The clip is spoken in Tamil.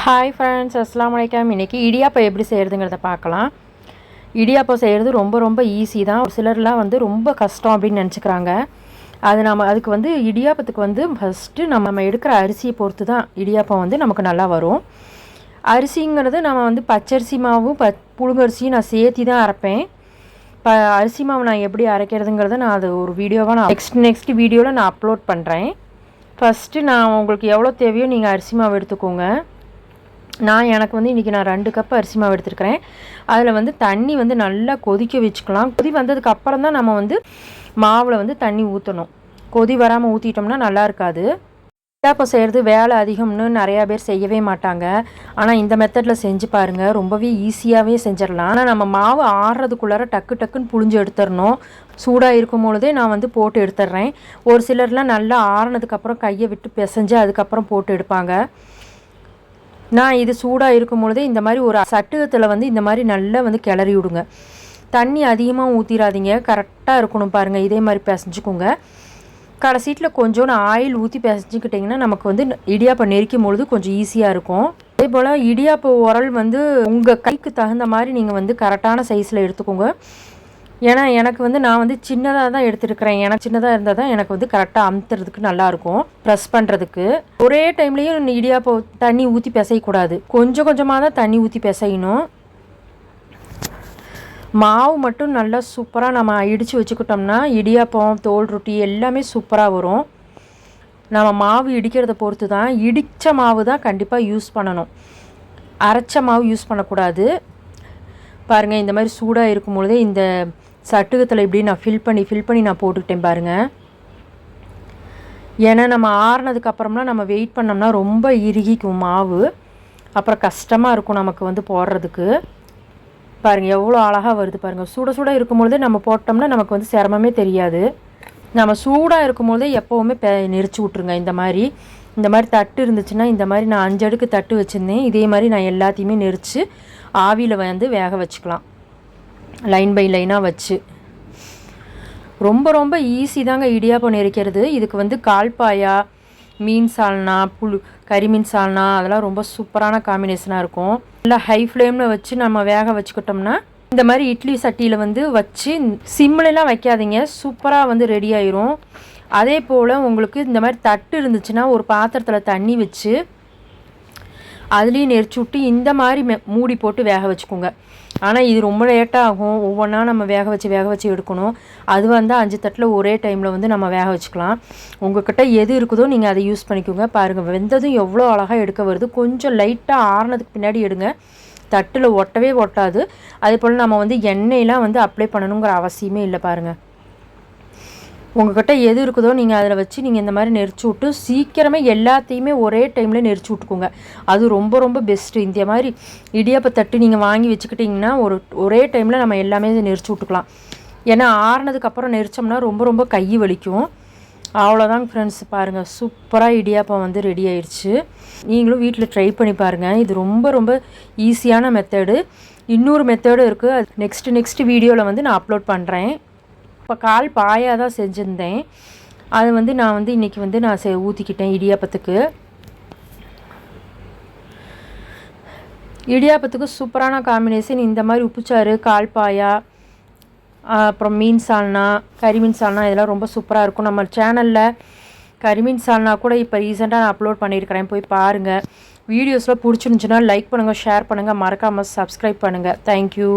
ஹாய் ஃப்ரெண்ட்ஸ் அஸ்லாம் வலைக்கம் இன்றைக்கி இடியாப்பம் எப்படி செய்கிறதுங்கிறத பார்க்கலாம். இடியாப்பம் செய்கிறது ரொம்ப ரொம்ப ஈஸி தான். ஒரு சிலர்லாம் வந்து ரொம்ப கஷ்டம் அப்படின்னு நினச்சிக்கிறாங்க. அது நம்ம அதுக்கு வந்து இடியாப்பத்துக்கு வந்து ஃபஸ்ட்டு நம்ம எடுக்கிற அரிசியை பொறுத்து தான் இடியாப்பம் வந்து நமக்கு நல்லா வரும். அரிசிங்கிறது நம்ம வந்து பச்சரிசி மாவும் ப புழுங்கரிசியும் நான் சேர்த்தி தான் அரைப்பேன். ப அரிசி மாவு நான் எப்படி அரைக்கிறதுங்கிறத நான் அது ஒரு வீடியோவாக நான் நெக்ஸ்ட் நெக்ஸ்ட் வீடியோவில் நான் அப்லோட் பண்ணுறேன் ஃபஸ்ட்டு நான் உங்களுக்கு எவ்வளோ தேவையோ நீங்கள் அரிசி மாவு எடுத்துக்கோங்க. நான் எனக்கு வந்து இன்றைக்கி நான் ரெண்டு கப் அரிசி மாவு எடுத்துருக்கிறேன். அதில் வந்து தண்ணி வந்து நல்லா கொதிக்க வச்சுக்கலாம். கொதி வந்ததுக்கு அப்புறம் தான் நம்ம வந்து மாவில் வந்து தண்ணி ஊற்றணும் கொதி வராமல் ஊற்றிட்டோம்னா நல்லா இருக்காது. இடியாப்பம் செய்கிறது வேலை அதிகம்னு நிறையா பேர் செய்யவே மாட்டாங்க. ஆனால் இந்த மெத்தடில் செஞ்சு பாருங்கள் ரொம்பவே ஈஸியாகவே செஞ்சிடலாம். ஆனால் நம்ம மாவு ஆடுறதுக்குள்ளார டக்கு டக்குன்னு புழிஞ்சு எடுத்துடணும். சூடாக இருக்கும் பொழுதே நான் வந்து போட்டு எடுத்துட்றேன். ஒரு சிலர்லாம் நல்லா ஆறுனதுக்கப்புறம் கையை விட்டு பிசைஞ்சு அதுக்கப்புறம் போட்டு எடுப்பாங்க. நான் இது சூடாக இருக்கும் பொழுதே இந்த மாதிரி ஒரு சட்டுகத்தில் வந்து இந்த மாதிரி நல்லா வந்து கிளறி விடுங்க. தண்ணி அதிகமாக ஊற்றிடாதீங்க கரெக்டாக இருக்கணும் பாருங்கள் இதே மாதிரி பிசைஞ்சுக்கோங்க. கடைசீட்டில் கொஞ்சோண்டு ஆயில் ஊற்றி பிசைஞ்சிக்கிட்டிங்கன்னா நமக்கு வந்து இடியாப்பம் நெரிக்கும் பொழுது கொஞ்சம் ஈஸியாக இருக்கும். அதே போல் இடியாப்ப உரல் வந்து உங்கள் கைக்கு தகுந்த மாதிரி நீங்கள் வந்து கரெக்டான சைஸில் எடுத்துக்கோங்க. ஏன்னா எனக்கு வந்து நான் வந்து சின்னதாக தான் எடுத்துருக்கிறேன். எனக்கு சின்னதாக இருந்தால் தான் எனக்கு வந்து கரெக்டாக அமுத்துறதுக்கு நல்லாயிருக்கும் ப்ரெஸ் பண்ணுறதுக்கு ஒரே டைம்லேயும் இடியாப்போ தண்ணி ஊற்றி பிசையக்கூடாது. கொஞ்சம் கொஞ்சமாக தான் தண்ணி ஊற்றி பிசையணும். மாவு மட்டும் நல்லா சூப்பராக நம்ம இடித்து வச்சுக்கிட்டோம்னா இடியாப்பம் தோல் ரொட்டி எல்லாமே சூப்பராக வரும். நம்ம மாவு இடிக்கிறத பொறுத்து தான் இடித்த மாவு தான் கண்டிப்பாக யூஸ் பண்ணணும். அரைச்ச மாவு யூஸ் பண்ணக்கூடாது. பாருங்கள் இந்த மாதிரி சூடாக இருக்கும் பொழுதே இந்த சட்டுகத்தில் இப்படி நான் ஃபில் பண்ணி ஃபில் பண்ணி நான் போட்டுக்கிட்டேன் பாருங்கள் ஏன்னா நம்ம ஆறுனதுக்கப்புறம்லாம் நம்ம வெயிட் பண்ணோம்னா ரொம்ப இறுகிக்கும் மாவு. அப்புறம் கஷ்டமாக இருக்கும் நமக்கு வந்து போடுறதுக்கு. பாருங்கள் எவ்வளோ அழகாக வருது பாருங்கள் சுட சுட இருக்கும்பொழுதே நம்ம போட்டோம்னா நமக்கு வந்து சிரமமே தெரியாது. நம்ம சூடாக இருக்கும்பொழுதே எப்போவுமே பெ நெரிச்சு விட்ருங்க இந்த மாதிரி இந்த மாதிரி தட்டு இருந்துச்சுன்னா இந்த மாதிரி நான் அஞ்சு அடுக்கு தட்டு வச்சுருந்தேன். இதே மாதிரி நான் எல்லாத்தையுமே நெரிச்சு ஆவியில் வந்து வேக வச்சுக்கலாம். லைன் பை லைனாக வச்சு. ரொம்ப ரொம்ப ஈஸி தாங்க இடியாப்பம் நெரிக்கிறது இதுக்கு வந்து கால்பாயா மீன் சால்னா புழு கறிமீன் சால்னா அதெல்லாம் ரொம்ப சூப்பரான காம்பினேஷனாக இருக்கும். நல்லா ஹை ஃப்ளேமில் வச்சு நம்ம வேக வச்சுக்கிட்டோம்னா இந்த மாதிரி இட்லி சட்டியில் வந்து வச்சு சிம்லலாம் வைக்காதீங்க. சூப்பராக வந்து ரெடி ஆயிரும். அதே போல் உங்களுக்கு இந்த மாதிரி தட்டு இருந்துச்சுன்னா ஒரு பாத்திரத்தில் தண்ணி வச்சு அதுலேயும் நெரிச்சு விட்டு இந்த மாதிரி மூடி போட்டு வேக வச்சுக்கோங்க. ஆனால் இது ரொம்ப லேட்டாக ஆகும். ஒவ்வொன்றா நம்ம வேக வச்சு வேக வச்சு எடுக்கணும். அது வந்து அஞ்சு தட்டில் ஒரே டைமில் வந்து நம்ம வேக வச்சுக்கலாம். உங்கள்கிட்ட எது இருக்குதோ நீங்கள் அதை யூஸ் பண்ணிக்கோங்க. பாருங்கள் வெந்ததும் எவ்வளோ அழகாக எடுக்க வருது. கொஞ்சம் லைட்டாக ஆறுனதுக்கு பின்னாடி எடுங்க. தட்டில் ஒட்டவே ஒட்டாது. அதே போல் நம்ம வந்து எண்ணெயெலாம் வந்து அப்ளை பண்ணணுங்கிற அவசியமே இல்லை பாருங்கள் உங்கள்கிட்ட எது இருக்குதோ நீங்கள் அதில் வச்சு நீங்கள் இந்த மாதிரி நெரிச்சு விட்டு சீக்கிரமே எல்லாத்தையுமே ஒரே டைமில் நெரிச்சு விட்டுக்கோங்க. அது ரொம்ப ரொம்ப பெஸ்ட்டு இந்த மாதிரி இடியாப்ப தட்டு நீங்கள் வாங்கி வச்சுக்கிட்டிங்கன்னா ஒரு ஒரே டைமில் நம்ம எல்லாமே நெரிச்சு விட்டுக்கலாம். ஏன்னா ஆறுனதுக்கப்புறம் நெரிச்சோம்னா ரொம்ப ரொம்ப கை வலிக்கும். அவ்வளோதாங்க ஃப்ரெண்ட்ஸ் பாருங்கள் சூப்பராக இடியாப்பம் வந்து ரெடி ஆயிடுச்சு நீங்களும் வீட்டில் ட்ரை பண்ணி பாருங்கள் இது ரொம்ப ரொம்ப ஈஸியான மெத்தடு இன்னொரு மெத்தடும் இருக்குது அது நெக்ஸ்ட்டு நெக்ஸ்ட் வீடியோவில் வந்து நான் அப்லோட் பண்ணுறேன் இப்போ கால் பாயாக தான் செஞ்சுருந்தேன். அது வந்து நான் வந்து இன்றைக்கி வந்து நான் செ ஊற்றிக்கிட்டேன் இடியாப்பத்துக்கு. இடியாப்பத்துக்கு சூப்பரான காம்பினேஷன் இந்த மாதிரி உப்புச்சாறு கால் பாயா அப்புறம் மீன் சால்னா கறிமீன் சால்னா இதெல்லாம் ரொம்ப சூப்பராக இருக்கும். நம்ம சேனலில் கறிமீன் சால்னா கூட இப்போ ரீசெண்டாக நான் அப்லோட் பண்ணியிருக்கிறேன் போய் பாருங்கள் வீடியோஸில் பிடிச்சிருந்துச்சுன்னா லைக் பண்ணுங்கள் ஷேர் பண்ணுங்கள் மறக்காமல் சப்ஸ்கிரைப் பண்ணுங்கள் தேங்க்யூ